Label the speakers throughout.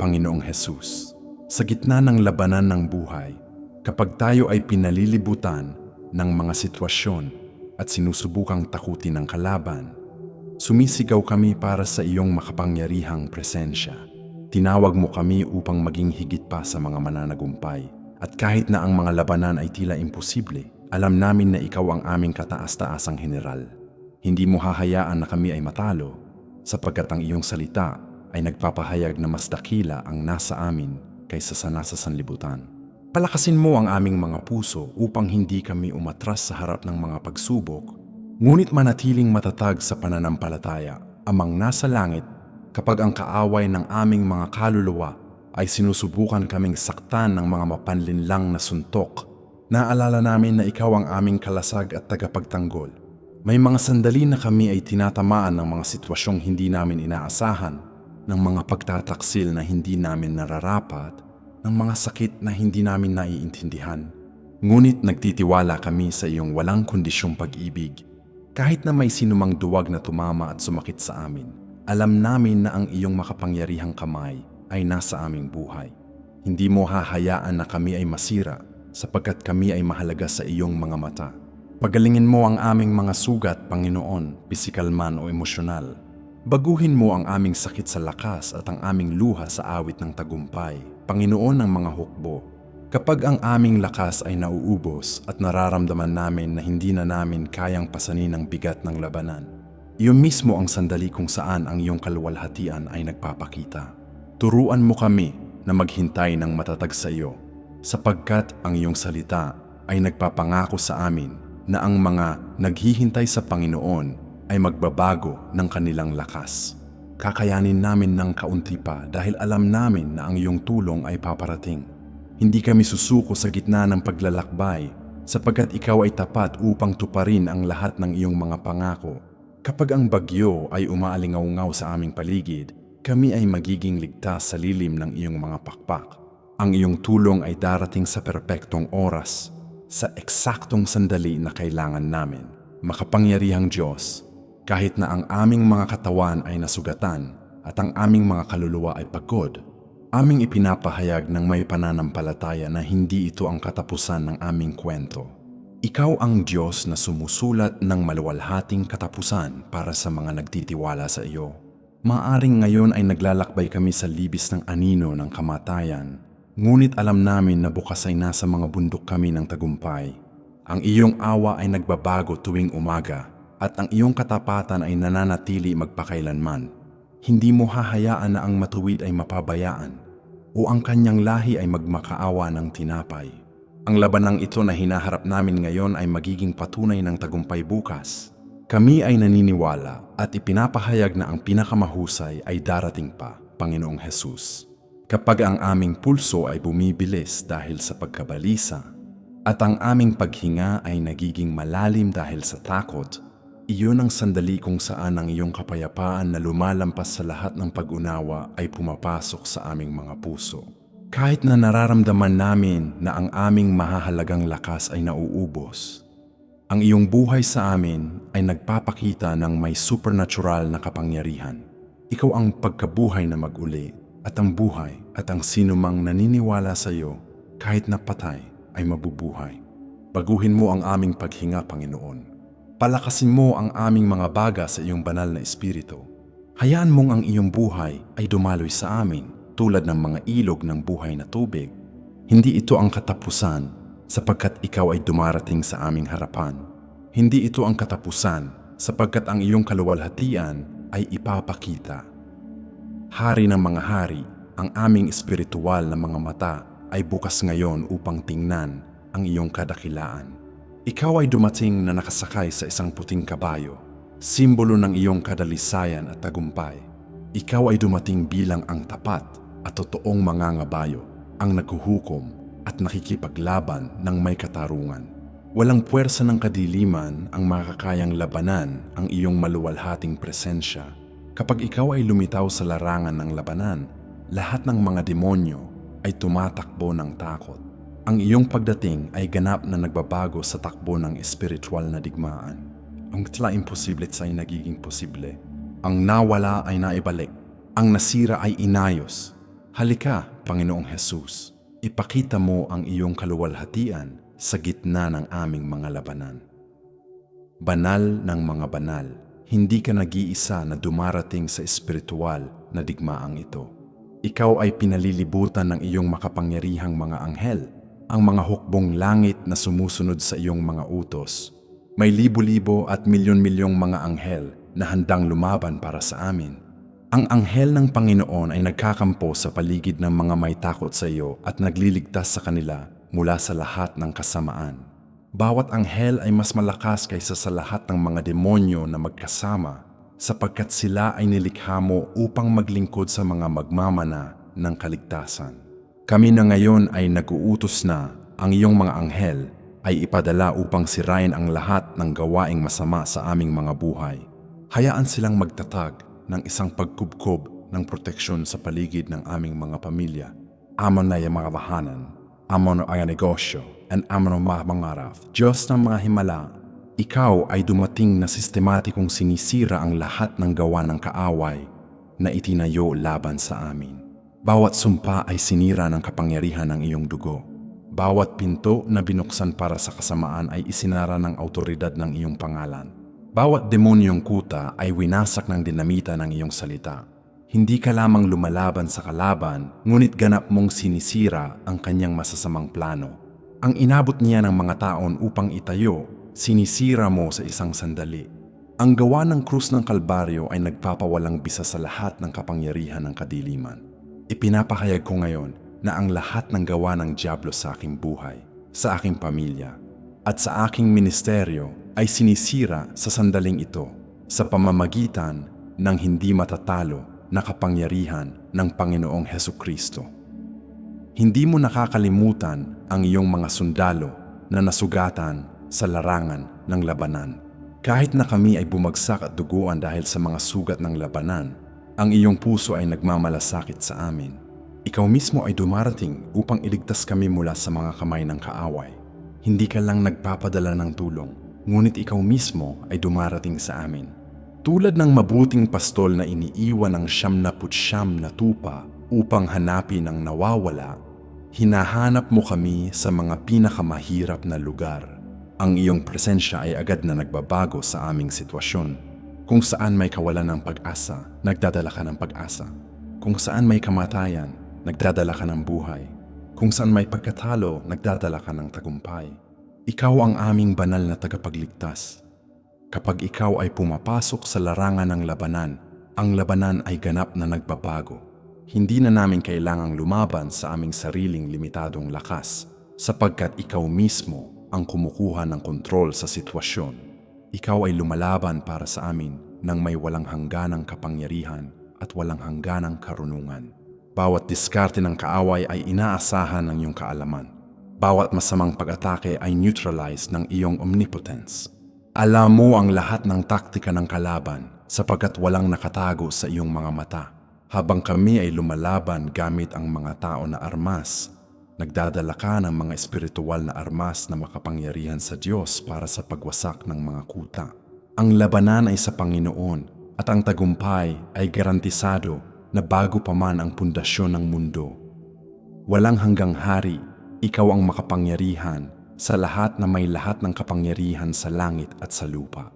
Speaker 1: Panginoong Hesus. Sa gitna ng labanan ng buhay, kapag tayo ay pinalilibutan ng mga sitwasyon at sinusubukang takutin ng kalaban, sumisigaw kami para sa iyong makapangyarihang presensya. Tinawag mo kami upang maging higit pa sa mga mananagumpay. At kahit na ang mga labanan ay tila imposible, alam namin na ikaw ang aming kataas-taasang general. Hindi mo hahayaan na kami ay matalo, sapagkat ang iyong salita ay nagpapahayag na mas dakila ang nasa amin kaysa sa nasa sanlibutan. Palakasin mo ang aming mga puso upang hindi kami umatras sa harap ng mga pagsubok, ngunit manatiling matatag sa pananampalataya amang nasa langit kapag ang kaaway ng aming mga kaluluwa ay sinusubukan kaming saktan ng mga mapanlinlang na suntok. Naalala namin na ikaw ang aming kalasag at tagapagtanggol. May mga sandali na kami ay tinatamaan ng mga sitwasyong hindi namin inaasahan, ng mga pagtataksil na hindi namin nararapat, ng mga sakit na hindi namin naiintindihan. Ngunit nagtitiwala kami sa iyong walang kondisyong pag-ibig. Kahit na may sinumang duwag na tumama at sumakit sa amin, alam namin na ang iyong makapangyarihang kamay ay nasa aming buhay. Hindi mo hahayaan na kami ay masira sapagkat kami ay mahalaga sa iyong mga mata. Pagalingin mo ang aming mga sugat, Panginoon, pisikal man o emosyonal. Baguhin mo ang aming sakit sa lakas at ang aming luha sa awit ng tagumpay, Panginoon ng mga hukbo. Kapag ang aming lakas ay nauubos at nararamdaman namin na hindi na namin kayang pasanin ang bigat ng labanan, iyon mismo ang sandali kung saan ang iyong kaluwalhatian ay nagpapakita. Turuan mo kami na maghintay ng matatag sa iyo, sapagkat ang iyong salita ay nagpapangako sa amin na ang mga naghihintay sa Panginoon ay magbabago ng kanilang lakas. Kakayanin namin ng kaunti pa dahil alam namin na ang iyong tulong ay paparating. Hindi kami susuko sa gitna ng paglalakbay sapagkat ikaw ay tapat upang tuparin ang lahat ng iyong mga pangako. Kapag ang bagyo ay umaalingaw sa aming paligid, kami ay magiging ligtas sa lilim ng iyong mga pakpak. Ang iyong tulong ay darating sa perpektong oras, sa eksaktong sandali na kailangan namin. Makapangyarihang Diyos, kahit na ang aming mga katawan ay nasugatan at ang aming mga kaluluwa ay pagod, aming ipinapahayag ng may pananampalataya na hindi ito ang katapusan ng aming kwento. Ikaw ang Diyos na sumusulat ng maluwalhating katapusan para sa mga nagtitiwala sa iyo. Maaring ngayon ay naglalakbay kami sa libis ng anino ng kamatayan, ngunit alam namin na bukas ay nasa mga bundok kami ng tagumpay. Ang iyong awa ay nagbabago tuwing umaga at ang iyong katapatan ay nananatili magpakailanman. Hindi mo hahayaan na ang matuwid ay mapabayaan o ang kanyang lahi ay magmakaawa ng tinapay. Ang labanang ito na hinaharap namin ngayon ay magiging patunay ng tagumpay bukas. Kami ay naniniwala at ipinapahayag na ang pinakamahusay ay darating pa, Panginoong Hesus. Kapag ang aming pulso ay bumibilis dahil sa pagkabalisa at ang aming paghinga ay nagiging malalim dahil sa takot, iyon ang sandali kung saan ang iyong kapayapaan na lumalampas sa lahat ng pag-unawa ay pumapasok sa aming mga puso. Kahit na nararamdaman namin na ang aming mahahalagang lakas ay nauubos, ang iyong buhay sa amin ay nagpapakita ng may supernatural na kapangyarihan. Ikaw ang pagkabuhay na maguli at ang buhay at ang sinumang naniniwala sa iyo kahit na patay ay mabubuhay. Baguhin mo ang aming paghinga, Panginoon. Palakasin mo ang aming mga baga sa iyong banal na espiritu. Hayaan mong ang iyong buhay ay dumaloy sa amin tulad ng mga ilog ng buhay na tubig. Hindi ito ang katapusan sapagkat ikaw ay dumarating sa aming harapan. Hindi ito ang katapusan sapagkat ang iyong kaluwalhatian ay ipapakita. Hari ng mga hari, ang aming espiritual na mga mata ay bukas ngayon upang tingnan ang iyong kadakilaan. Ikaw ay dumating na nakasakay sa isang puting kabayo, simbolo ng iyong kadalisayan at tagumpay. Ikaw ay dumating bilang ang tapat at totoong mangangabayo, ang naghuhukom at nakikipaglaban ng may katarungan. Walang puwersa ng kadiliman ang makakayang labanan ang iyong maluwalhating presensya. Kapag ikaw ay lumitaw sa larangan ng labanan, lahat ng mga demonyo ay tumatakbo ng takot. Ang iyong pagdating ay ganap na nagbabago sa takbo ng espiritual na digmaan. Ang tila imposible ay nagiging posible. Ang nawala ay naibalik. Ang nasira ay inayos. Halika, Panginoong Hesus, ipakita mo ang iyong kaluwalhatian sa gitna ng aming mga labanan. Banal ng mga banal, hindi ka nag-iisa na dumarating sa espiritual na digmaang ito. Ikaw ay pinalilibutan ng iyong makapangyarihang mga anghel, ang mga hukbong langit na sumusunod sa iyong mga utos. May libo-libo at milyon-milyong mga anghel na handang lumaban para sa amin. Ang anghel ng Panginoon ay nagkakampo sa paligid ng mga may takot sa iyo at nagliligtas sa kanila mula sa lahat ng kasamaan. Bawat anghel ay mas malakas kaysa sa lahat ng mga demonyo na magkasama sapagkat sila ay nilikha mo upang maglingkod sa mga magmamana ng kaligtasan. Kami na ngayon ay nag-uutos na ang iyong mga anghel ay ipadala upang sirain ang lahat ng gawaing masama sa aming mga buhay. Hayaan silang magtatag ng isang pagkubkob ng proteksyon sa paligid ng aming mga pamilya. Amon na yung mga bahanan, amon ay negosyo, and amon ang mga mangarap. Diyos ng mga himala, ikaw ay dumating na sistematikong sinisira ang lahat ng gawa ng kaaway na itinayo laban sa amin. Bawat sumpa ay sinira ng kapangyarihan ng iyong dugo. Bawat pinto na binuksan para sa kasamaan ay isinara ng autoridad ng iyong pangalan. Bawat demonyong kuta ay winasak ng dinamita ng iyong salita. Hindi ka lamang lumalaban sa kalaban, ngunit ganap mong sinisira ang kanyang masasamang plano. Ang inabot niya ng mga taon upang itayo, sinisira mo sa isang sandali. Ang gawa ng krus ng Kalbaryo ay nagpapawalang bisa sa lahat ng kapangyarihan ng kadiliman. Ipinapahayag ko ngayon na ang lahat ng gawa ng Diablo sa aking buhay, sa aking pamilya, at sa aking ministeryo ay sinisira sa sandaling ito sa pamamagitan ng hindi matatalo na kapangyarihan ng Panginoong Heso Kristo. Hindi mo nakakalimutan ang iyong mga sundalo na nasugatan sa larangan ng labanan. Kahit na kami ay bumagsak at duguan dahil sa mga sugat ng labanan, ang iyong puso ay nagmamalasakit sa amin. Ikaw mismo ay dumarating upang iligtas kami mula sa mga kamay ng kaaway. Hindi ka lang nagpapadala ng tulong, ngunit ikaw mismo ay dumarating sa amin. Tulad ng mabuting pastol na iniiwan ng siyam na putsyam na tupa upang hanapin ang nawawala, hinahanap mo kami sa mga pinakamahirap na lugar. Ang iyong presensya ay agad na nagbabago sa aming sitwasyon. Kung saan may kawalan ng pag-asa, nagdadala ka ng pag-asa. Kung saan may kamatayan, nagdadala ka ng buhay. Kung saan may pagkatalo, nagdadala ka ng tagumpay. Ikaw ang aming banal na tagapagligtas. Kapag ikaw ay pumapasok sa larangan ng labanan, ang labanan ay ganap na nagbabago. Hindi na namin kailangang lumaban sa aming sariling limitadong lakas sapagkat ikaw mismo ang kumukuha ng kontrol sa sitwasyon. Ikaw ay lumalaban para sa amin nang may walang hangganang kapangyarihan at walang hangganang karunungan. Bawat diskarte ng kaaway ay inaasahan ng iyong kaalaman. Bawat masamang pag-atake ay neutralized ng iyong omnipotence. Alam mo ang lahat ng taktika ng kalaban sapagkat walang nakatago sa iyong mga mata. Habang kami ay lumalaban gamit ang mga tao na armas, nagdadala ka ng mga espiritual na armas na makapangyarihan sa Diyos para sa pagwasak ng mga kuta. Ang labanan ay sa Panginoon at ang tagumpay ay garantisado na bago pa man ang pundasyon ng mundo. Walang hanggang hari, ikaw ang makapangyarihan sa lahat na may lahat ng kapangyarihan sa langit at sa lupa.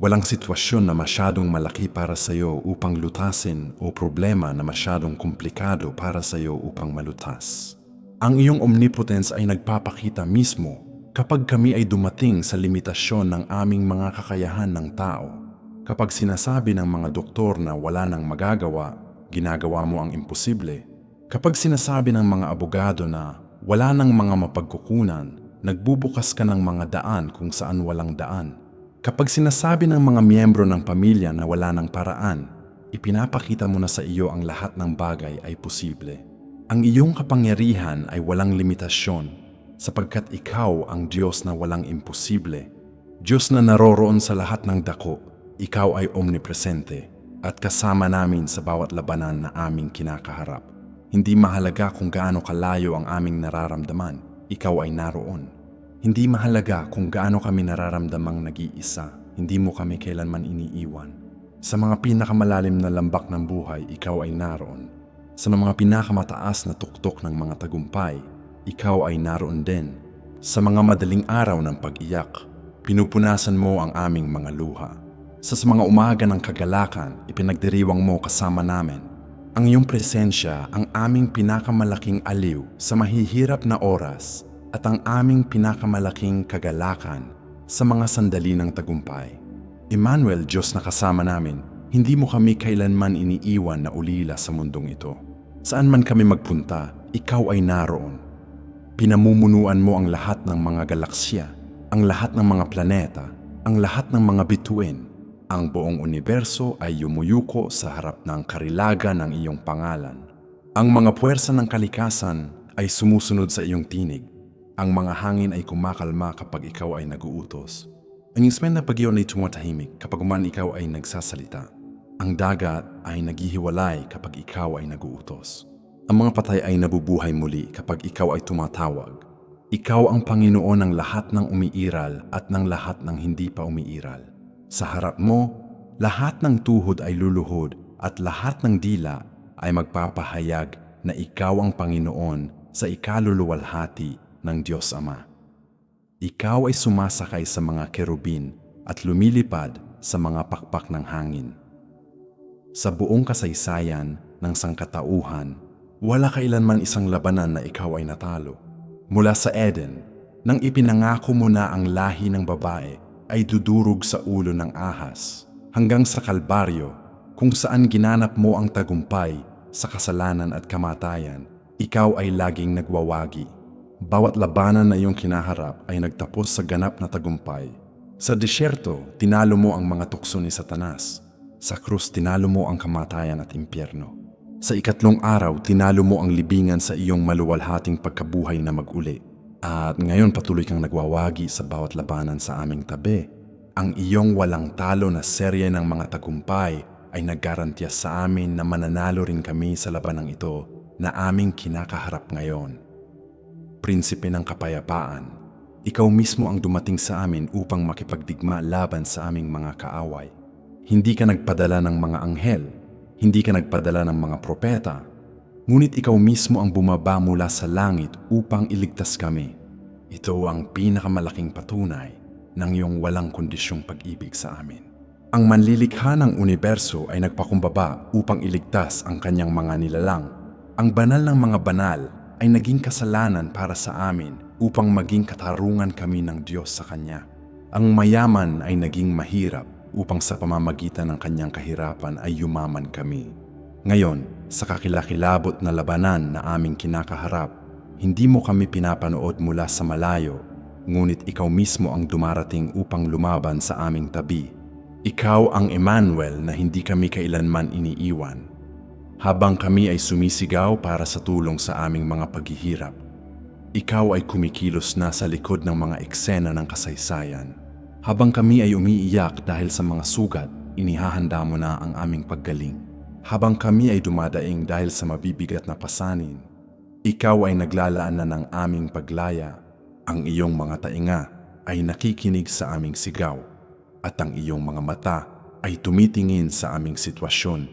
Speaker 1: Walang sitwasyon na masyadong malaki para sa iyo upang lutasin o problema na masyadong komplikado para sa iyo upang malutas. Ang iyong omnipotence ay nagpapakita mismo kapag kami ay dumating sa limitasyon ng aming mga kakayahan ng tao. Kapag sinasabi ng mga doktor na wala nang magagawa, ginagawa mo ang imposible. Kapag sinasabi ng mga abogado na wala nang mga mapagkukunan, nagbubukas ka ng mga daan kung saan walang daan. Kapag sinasabi ng mga miyembro ng pamilya na wala nang paraan, ipinapakita mo na sa iyo ang lahat ng bagay ay posible. Ang iyong kapangyarihan ay walang limitasyon sapagkat ikaw ang Diyos na walang imposible. Diyos na naroroon sa lahat ng dako, ikaw ay omnipresente at kasama namin sa bawat labanan na aming kinakaharap. Hindi mahalaga kung gaano kalayo ang aming nararamdaman, ikaw ay naroon. Hindi mahalaga kung gaano kami nararamdamang nag-iisa, hindi mo kami kailanman iniiwan. Sa mga pinakamalalim na lambak ng buhay, ikaw ay naroon Sa mga pinakamataas na tuktok ng mga tagumpay, ikaw ay naroon din. Sa mga madaling araw ng pag-iyak, pinupunasan mo ang aming mga luha. Sa mga umaga ng kagalakan, ipinagdiriwang mo kasama namin. Ang iyong presensya ang aming pinakamalaking aliw sa mahihirap na oras at ang aming pinakamalaking kagalakan sa mga sandali ng tagumpay. Emmanuel, Diyos na kasama namin, hindi mo kami kailanman iniiwan na ulila sa mundong ito. Saan man kami magpunta, ikaw ay naroon. Pinamumunuan mo ang lahat ng mga galaksya, ang lahat ng mga planeta, ang lahat ng mga bituin. Ang buong universo ay yumuyuko sa harap ng karilaga ng iyong pangalan. Ang mga puwersa ng kalikasan ay sumusunod sa iyong tinig. Ang mga hangin ay kumakalma kapag ikaw ay naguutos. Ang ismen na bagyo ay tumatahimik kapag man ikaw ay nagsasalita. Ang dagat ay naghihiwalay kapag ikaw ay naguutos. Ang mga patay ay nabubuhay muli kapag ikaw ay tumatawag. Ikaw ang Panginoon ng lahat ng umiiral at ng lahat ng hindi pa umiiral. Sa harap mo, lahat ng tuhod ay luluhod at lahat ng dila ay magpapahayag na ikaw ang Panginoon sa ikaluluwalhati ng Diyos Ama. Ikaw ay sumasakay sa mga kerubin at lumilipad sa mga pakpak ng hangin. Sa buong kasaysayan ng sangkatauhan, wala kailanman isang labanan na ikaw ay natalo. Mula sa Eden, nang ipinangako mo na ang lahi ng babae ay dudurog sa ulo ng ahas, hanggang sa Kalbaryo, kung saan ginanap mo ang tagumpay sa kasalanan at kamatayan, ikaw ay laging nagwawagi. Bawat labanan na iyong kinaharap ay nagtapos sa ganap na tagumpay. Sa disyerto, tinalo mo ang mga tukso ni Satanas. Sa krus, tinalo mo ang kamatayan at impyerno. Sa ikatlong araw, tinalo mo ang libingan sa iyong maluwalhating pagkabuhay na maguli. At ngayon patuloy kang nagwawagi sa bawat labanan sa aming tabi. Ang iyong walang talo na serye ng mga tagumpay ay naggarantiya sa amin na mananalo rin kami sa labanang ito na aming kinakaharap ngayon. Prinsipe ng kapayapaan, ikaw mismo ang dumating sa amin upang makipagdigma laban sa aming mga kaaway. Hindi ka nagpadala ng mga anghel, hindi ka nagpadala ng mga propeta, ngunit ikaw mismo ang bumaba mula sa langit upang iligtas kami. Ito ang pinakamalaking patunay ng iyong walang kondisyong pag-ibig sa amin. Ang manlilikha ng universo ay nagpakumbaba upang iligtas ang kanyang mga nilalang. Ang banal ng mga banal ay naging kasalanan para sa amin upang maging katarungan kami ng Diyos sa Kanya. Ang mayaman ay naging mahirap upang sa pamamagitan ng kanyang kahirapan ay yumaman kami. Ngayon, sa kakilakilabot na labanan na aming kinakaharap, hindi mo kami pinapanood mula sa malayo, ngunit ikaw mismo ang dumarating upang lumaban sa aming tabi. Ikaw ang Emmanuel na hindi kami kailanman iniiwan. Habang kami ay sumisigaw para sa tulong sa aming mga paghihirap, ikaw ay kumikilos na sa likod ng mga eksena ng kasaysayan. Habang kami ay umiiyak dahil sa mga sugat, inihahanda mo na ang aming paggaling. Habang kami ay dumadaing dahil sa mabibigat na pasanin, ikaw ay naglalaan na ng aming paglaya. Ang iyong mga tainga ay nakikinig sa aming sigaw at ang iyong mga mata ay tumitingin sa aming sitwasyon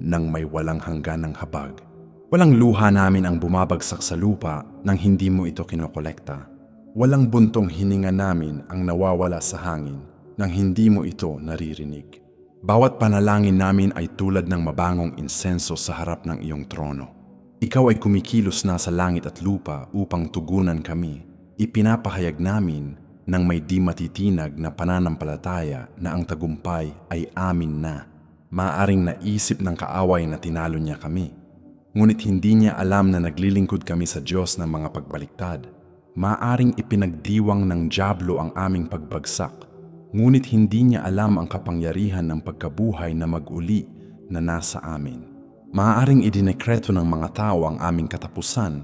Speaker 1: nang may walang hangganang habag. Walang luha namin ang bumabagsak sa lupa nang hindi mo ito kinokolekta. Walang buntong hininga namin ang nawawala sa hangin nang hindi mo ito naririnig. Bawat panalangin namin ay tulad ng mabangong insenso sa harap ng iyong trono. Ikaw ay kumikilos na sa langit at lupa upang tugunan kami. Ipinapahayag namin ng may di matitinag na pananampalataya na ang tagumpay ay amin na. Maaring naisip ng kaaway na tinalo niya kami. Ngunit hindi niya alam na naglilingkod kami sa Diyos ng mga pagbaliktad. Maaring ipinagdiwang ng Diablo ang aming pagbagsak. Ngunit hindi niya alam ang kapangyarihan ng pagkabuhay na mag-uli na nasa amin. Maaaring idinekreto ng mga tao ang aming katapusan,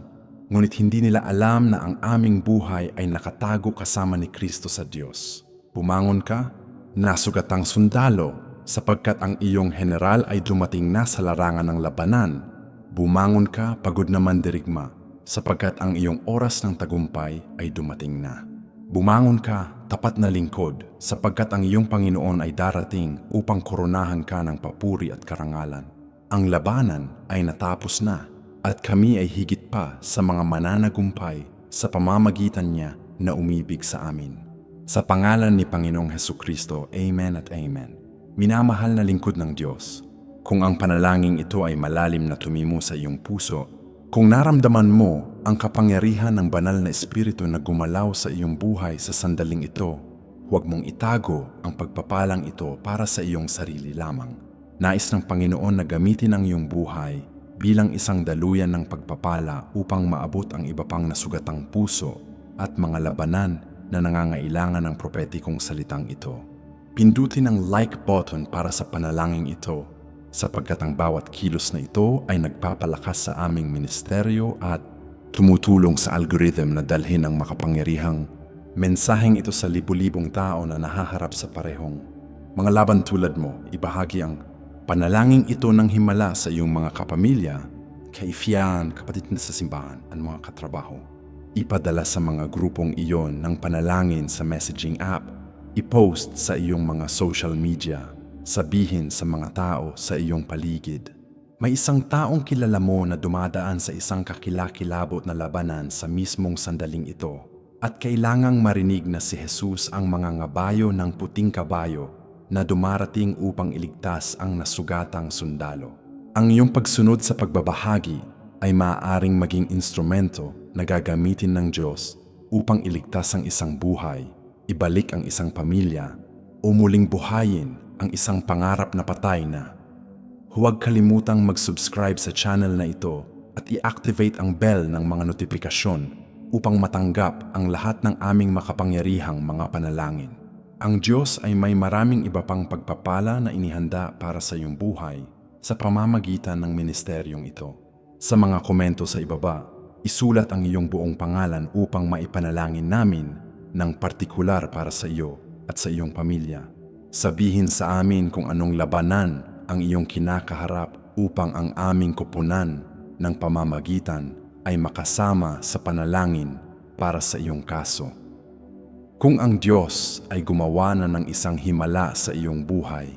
Speaker 1: ngunit hindi nila alam na ang aming buhay ay nakatago kasama ni Kristo sa Diyos. Pumangon ka, nasugatang sundalo, sapagkat ang iyong general ay dumating na sa larangan ng labanan. Bumangon ka, pagod na mandirigma, sapagkat ang iyong oras ng tagumpay ay dumating na. Bumangon ka, tapat na lingkod, sapagkat ang iyong Panginoon ay darating upang koronahan ka ng papuri at karangalan. ang labanan ay natapos na at kami ay higit pa sa mga mananagumpay sa pamamagitan niya na umibig sa amin. Sa pangalan ni Panginoong Heso Kristo, Amen at Amen. Minamahal na lingkod ng Diyos, kung ang panalangin ito ay malalim na tumimo sa iyong puso, kung naramdaman mo ang kapangyarihan ng banal na espiritu na gumalaw sa iyong buhay sa sandaling ito, huwag mong itago ang pagpapalang ito para sa iyong sarili lamang. Nais ng Panginoon na gamitin ang iyong buhay bilang isang daluyan ng pagpapala upang maabot ang iba pang nasugatang puso at mga labanan na nangangailangan ng propetikong salitang ito. Pindutin ang like button para sa panalangin ito sapagkat ang bawat kilos na ito ay nagpapalakas sa aming ministeryo at tumutulong sa algorithm na dalhin ang makapangyarihang mensaheng ito sa libu-libong tao na nahaharap sa parehong mga laban tulad mo, ibahagi ang panalangin ito ng himala sa iyong mga kapamilya, kaifiyan, kapatid na sa simbahan, at mga katrabaho. Ipadala sa mga grupong iyon ng panalangin sa messaging app, i-post sa iyong mga social media, sabihin sa mga tao sa iyong paligid. May isang taong kilala mo na dumadaan sa isang kakilakilabot na labanan sa mismong sandaling ito at kailangang marinig na si Jesus ang mga ngabayo ng puting kabayo na dumarating upang iligtas ang nasugatang sundalo. Ang iyong pagsunod sa pagbabahagi ay maaaring maging instrumento na gagamitin ng Diyos upang iligtas ang isang buhay, ibalik ang isang pamilya, o muling buhayin ang isang pangarap na patay na. Huwag kalimutang mag-subscribe sa channel na ito at i-activate ang bell ng mga notifikasyon upang matanggap ang lahat ng aming makapangyarihang mga panalangin. Ang Diyos ay may maraming iba pang pagpapala na inihanda para sa iyong buhay sa pamamagitan ng ministeryong ito. Sa mga komento sa ibaba, isulat ang iyong buong pangalan upang maipanalangin namin ng partikular para sa iyo at sa iyong pamilya. Sabihin sa amin kung anong labanan ang iyong kinakaharap upang ang aming kupunan ng pamamagitan ay makasama sa panalangin para sa iyong kaso. Kung ang Diyos ay gumawa na ng isang himala sa iyong buhay,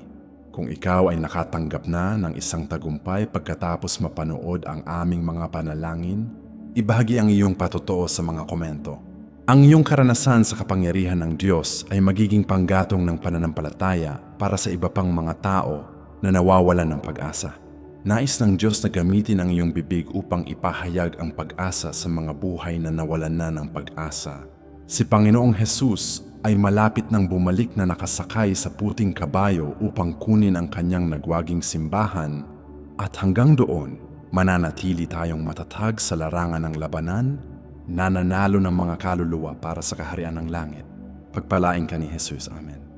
Speaker 1: kung ikaw ay nakatanggap na ng isang tagumpay pagkatapos mapanood ang aming mga panalangin, ibahagi ang iyong patotoo sa mga komento. Ang iyong karanasan sa kapangyarihan ng Diyos ay magiging panggatong ng pananampalataya para sa iba pang mga tao na nawawalan ng pag-asa. Nais ng Diyos na gamitin ang iyong bibig upang ipahayag ang pag-asa sa mga buhay na nawalan na ng pag-asa. Si Panginoong Jesus ay malapit nang bumalik na nakasakay sa puting kabayo upang kunin ang kanyang nagwaging simbahan at hanggang doon mananatili tayong matatag sa larangan ng labanan, nananalo ng mga kaluluwa para sa kaharian ng langit. Pagpalain ka ni Jesus. Amen.